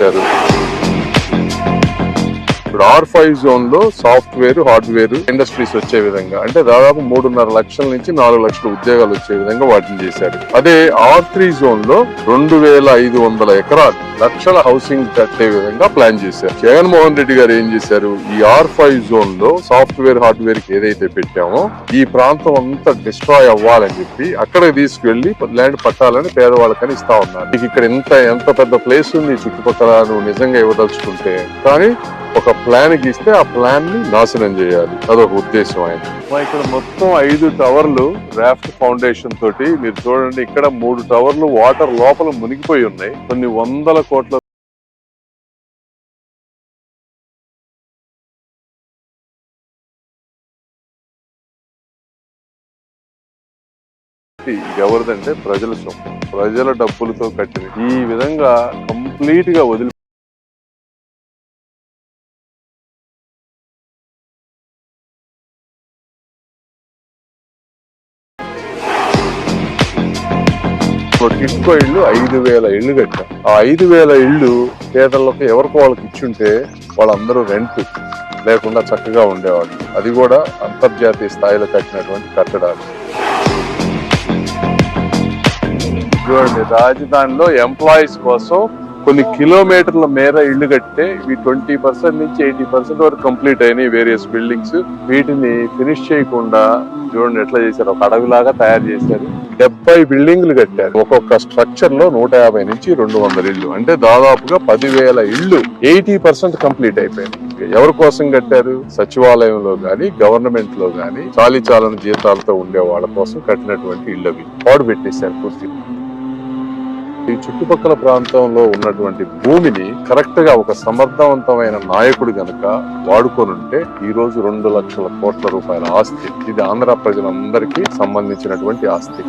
పెట్టారు. ఇప్పుడు R five జోన్లో సాఫ్ట్వేర్ హార్డ్వేర్ ఇండస్ట్రీస్ వచ్చే విధంగా అంటే దాదాపు మూడున్నర లక్షల నుంచి నాలుగు లక్షల ఉద్యోగాలు వచ్చే విధంగా వాటిని చేశారు. అదే ఆర్ త్రీ జోన్లో రెండు వేల ఐదు వందల ఎకరాలు లక్షల హౌసింగ్ కట్టే విధంగా ప్లాన్ చేశారు. జగన్మోహన్ రెడ్డి గారు ఏం చేశారు? ఈ ఆర్ ఫైవ్ జోన్లో సాఫ్ట్వేర్ హార్డ్వేర్కి ఏదైతే పెట్టామో ఈ ప్రాంతం అంతా డిస్ట్రాయ్ అవ్వాలని చెప్పి అక్కడికి తీసుకెళ్ళి ల్యాండ్ పట్టాలని పేదవాళ్ళకని ఇస్తా ఉన్నారు. నీకు ఇక్కడ ఎంత ఎంత పెద్ద ప్లేస్ ఉంది చుట్టుపక్కల నువ్వు నిజంగా ఇవ్వదలుచుకుంటే. కానీ ఒక ప్లాన్ గీస్తే ఆ ప్లాన్ని నాశనం చేయాలి. అదొక ఉద్దేశం ఆయన. మా ఇక్కడ మొత్తం ఐదు టవర్లు రాఫ్ట్ ఫౌండేషన్ తోటి మీరు చూడండి ఇక్కడ మూడు టవర్లు వాటర్ లోపల మునిగిపోయి ఉన్నాయి. కొన్ని వందల కోట్ల ఎవరిదంటే ప్రజల సొమ్ము. ప్రజల డబ్బులతో కట్టిన ఈ విధంగా కంప్లీట్గా వదిలి ఒక టిట్కో ఇల్లు ఐదు వేల ఇళ్ళు కట్టాం. ఆ ఐదు వేల ఇళ్ళు పేదలకు ఎవరికో వాళ్ళకి ఇచ్చుంటే వాళ్ళందరూ రెంట్ లేకుండా చక్కగా ఉండేవాళ్ళు. అది కూడా అంతర్జాతీయ స్థాయిలో కట్టినటువంటి కట్టడాలు. చూడండి రాజధానిలో ఎంప్లాయీస్ కోసం కొన్ని కిలోమీటర్ల మేర ఇల్లు కట్టే ఇవి ట్వంటీ పర్సెంట్ నుంచి ఎయిటీ పర్సెంట్ వరకు కంప్లీట్ అయినాయి వేరియస్ బిల్డింగ్స్. వీటిని ఫినిష్ చేయకుండా చూడండి ఎట్లా చేశారు. ఒక అడవిలాగా తయారు చేశారు. డెబ్బై బిల్డింగ్లు కట్టారు. ఒక్కొక్క స్ట్రక్చర్లో నూట యాభై నుంచి రెండు వందల ఇళ్ళు. అంటే దాదాపుగా పదివేల ఇళ్ళు. ఎయిటీ పర్సెంట్ కంప్లీట్ అయిపోయింది. ఎవరి కోసం కట్టారు? సచివాలయంలో గాని గవర్నమెంట్లో గాని చాలీ చాలని జీతాలతో ఉండే వాళ్ళ కోసం కట్టినటువంటి ఇళ్ళు అవి. పాడు పెట్టేశారు పూర్తి ఈ చుట్టుపక్కల ప్రాంతంలో ఉన్నటువంటి భూమిని కరెక్ట్గా ఒక సమర్థవంతమైన నాయకుడు గనక వాడుకొని ఉంటే ఈ రోజు రెండు లక్షల కోట్ల రూపాయల ఆస్తి. ఇది ఆంధ్ర ప్రజలందరికీ సంబంధించినటువంటి ఆస్తి.